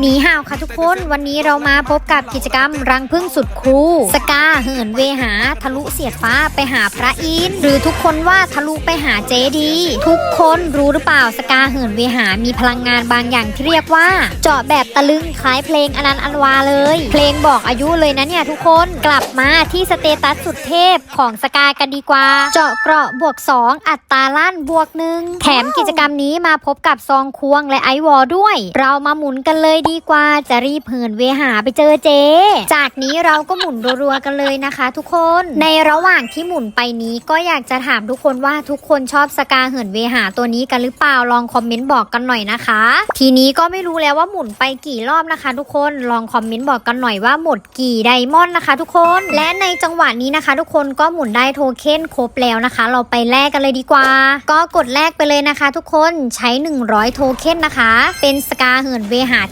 หนีห่าวค่ะทุกคนวันนี้เรามาพบกับกิจกรรมรังพึ่งสุดคูลสกาเหินเวหา ทะลุเสียดฟ้าไปหาพระอินทร์หรือทุกคนว่าทะลุไปหาเจดี ทุกคนรู้หรือเปล่าสกาเหินเวหา มีพลังงานบางอย่างที่เรียกว่า เจาะแบบตะลึงคล้ายเพลงอนันต์อันวาเลย เพลงบอกอายุเลยนะเนี่ยทุกคนกลับมาที่สเตตัสสุดเทพของสกากันดีกว่า เจาะเกราะบวก 2 อัตราลั่นบวกหนึ่งแถมกิจกรรมนี้มาพบกับซองควงและไอวอลด้วย เรามาหมุนกันเลยดีกว่า จะรีบเหินเวหาไปเจอเจ จากนี้เราก็หมุนรัวๆกันเลยนะคะ ทุกคน ในระหว่างที่หมุนไปนี้ก็อยากจะถามทุกคนว่าทุกคนชอบสกาเหินเวหาตัวนี้กันหรือเปล่าลองคอมเมนต์บอกกันหน่อยนะคะ ทีนี้ก็ไม่รู้แล้วว่าหมุนไปกี่รอบนะคะ ทุกคนลองคอมเมนต์บอกกันหน่อยว่าหมดกี่ไดมอนด์นะคะ ทุกคนและในจังหวะนี้นะคะ ทุกคนก็หมุนได้โทเค็นครบแล้วนะคะ เราไปแลกกันเลยดีกว่า ก็กดแลกไปเลยนะคะ ทุกคนใช้ 100 โทเค็นนะคะ เป็นสกาเหินเวหา